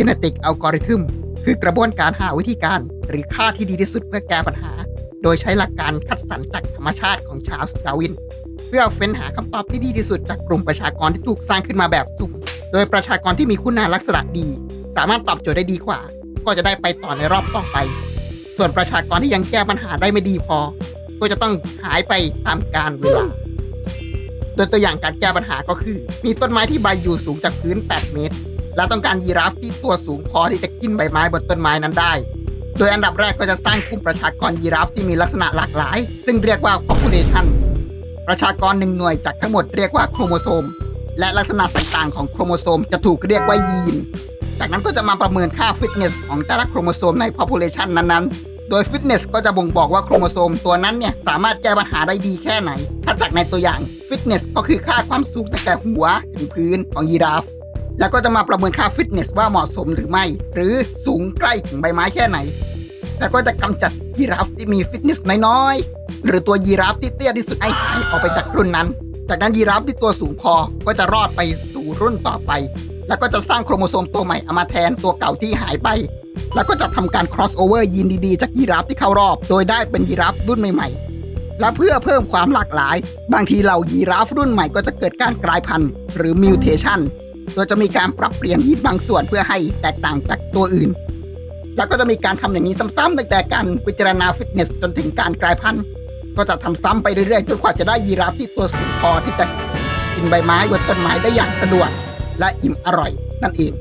Genetic Algorithm คือกระบวนการหาวิธีการหรือค่าที่ดีที่สุดเพื่อแก้ปัญหา โดยใช้หลักการคัดสรรจากธรรมชาติของชาร์ลส์ดาวิน เพื่อเฟ้นหาคำตอบที่ดีที่สุดจากกลุ่มประชากรที่ถูกสร้างขึ้นมาแบบสุ่ม โดยประชากรที่มีคุณลักษณะดี สามารถตอบโจทย์ได้ดีกว่า ก็จะได้ไปต่อในรอบต่อไป ส่วนประชากรที่ยังแก้ปัญหาได้ไม่ดีพอ ก็จะต้องหายไปตามกาลเวลา โดยตัวอย่างการแก้ปัญหาก็คือ มีต้นไม้ที่ใบอยู่สูงจากพื้น 8 เมตร และต้องการยีราฟที่ตัวสูงพอที่จะกินใบไม้บนต้นไม้นั้นได้ โดยอันดับแรกก็จะสร้างกลุ่มประชากรยีราฟที่มีลักษณะหลากหลาย ซึ่งเรียกว่า population ประชากรหนึ่งหน่วยจากทั้งหมดเรียกว่าโครโมโซม และลักษณะต่างๆของโครโมโซมจะถูกเรียกว่ายีน จากนั้นก็จะมาประเมินค่าฟิตเนสของแต่ละโครโมโซมใน population นั้นๆ โดยฟิตเนสก็จะบ่งบอกว่าโครโมโซมตัวนั้นเนี่ยสามารถแก้ปัญหาได้ดีแค่ไหน ถ้าจากในตัวอย่างฟิตเนสก็คือค่าความสูงตั้งแต่หัวถึงพื้นของยีราฟ แล้วก็จะมาประเมินค่าฟิตเนสว่าเหมาะสมหรือไม่ หรือสูงใกล้ถึงใบไม้แค่ไหน แล้วก็จะกำจัดยีราฟที่มีฟิตเนสน้อยๆ หรือตัวยีราฟที่เตี้ยที่สุดให้หายออกไปจากรุ่นนั้น จากนั้นยีราฟที่ตัวสูงพอก็จะรอดไปสู่รุ่นต่อไป แล้วก็จะสร้างโครโมโซมตัวใหม่เอามาแทนตัวเก่าที่หายไป แล้วก็จะทำการ cross over ยีนดีๆ จากยีราฟที่เข้ารอบ โดยได้เป็นยีราฟรุ่นใหม่ๆและเพื่อเพิ่มความหลากหลาย บางทีเหล่ายีราฟรุ่นใหม่ก็จะเกิดการกลายพันธุ์ หรือ mutation โดยจะมีการปรับเปลี่ยนยีนบางส่วนเพื่อให้แตกต่างจากตัวอื่น แล้วก็จะมีการทำอย่างนี้ซ้ำๆตั้งแต่การพิจารณาฟิตเนสจนถึงการกลายพันธุ์ ก็จะทำซ้ำไปเรื่อยๆจนกว่าจะได้ยีราฟที่ตัวสูงพอที่จะกินใบไม้บนต้นไม้ได้อย่างสะดวกและอิ่มอร่อยนั่นเอง